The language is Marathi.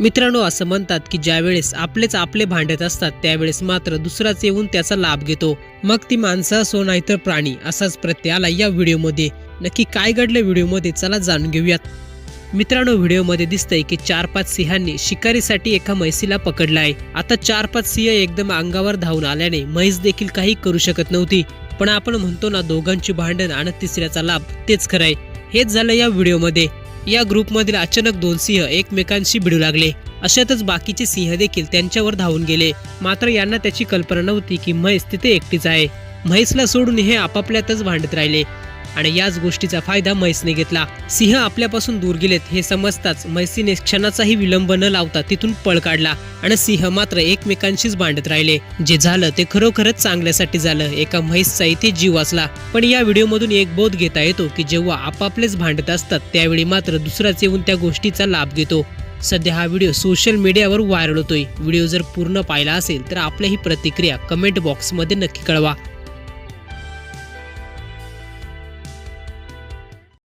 मित्रांनो असं म्हणतात की ज्यावेळेस आपलेच आपले भांडत असतात त्यावेळेस मात्र दुसराच येऊन त्याचा लाभ घेतो. मग ती माणसं असो नाहीतर प्राणी असाच प्रत्यय आला या व्हिडिओमध्ये. नक्की काय घडलं व्हिडिओमध्ये चला जाणून घेऊयात. मित्रांनो व्हिडिओमध्ये दिसतंय की चार पाच सिंहांनी शिकारीसाठी एका म्हैसीला पकडलं आहे आता चार पाच सिंह एकदम अंगावर धावून आल्याने म्हैस देखील काही करू शकत नव्हती. पण आपण म्हणतो ना दोघांची भांडण आणि तिसऱ्याचा लाभ तेच खरंय. हेच झालं या व्हिडिओमध्ये. या ग्रुपमधील अचानक दोन सिंह एकमेकांशी भिडू लागले. अशातच बाकीचे सिंह देखील त्यांच्यावर धावून गेले. मात्र यांना त्याची कल्पना नव्हती की म्हैस तिथे एकटीच आहे. म्हैसला सोडून हे आपापल्यातच भांडत राहिले. आणि याच गोष्टीचा फायदा म्हैसने घेतला. सिंह आपल्यापासून दूर गेलेत हे समजताच म्हैसीने क्षणाचाही विलंब न लावता तिथून पळ काढला आणि सिंह मात्र एकमेकांशीच भांडत राहिले. जे झालं ते खरोखरच चांगल्यासाठी झालं एका म्हैसचा इथे जीव वाचला. पण या व्हिडिओमधून एक बोध घेता येतो की जेव्हा आपापलेच भांडत असतात त्यावेळी मात्र दुसराच येऊन त्या गोष्टीचा लाभ घेतो. सध्या हा व्हिडिओ सोशल मीडियावर व्हायरल होतोय. व्हिडिओ जर पूर्ण पाहिला असेल तर आपल्या ही प्रतिक्रिया कमेंट बॉक्समध्ये नक्की कळवा.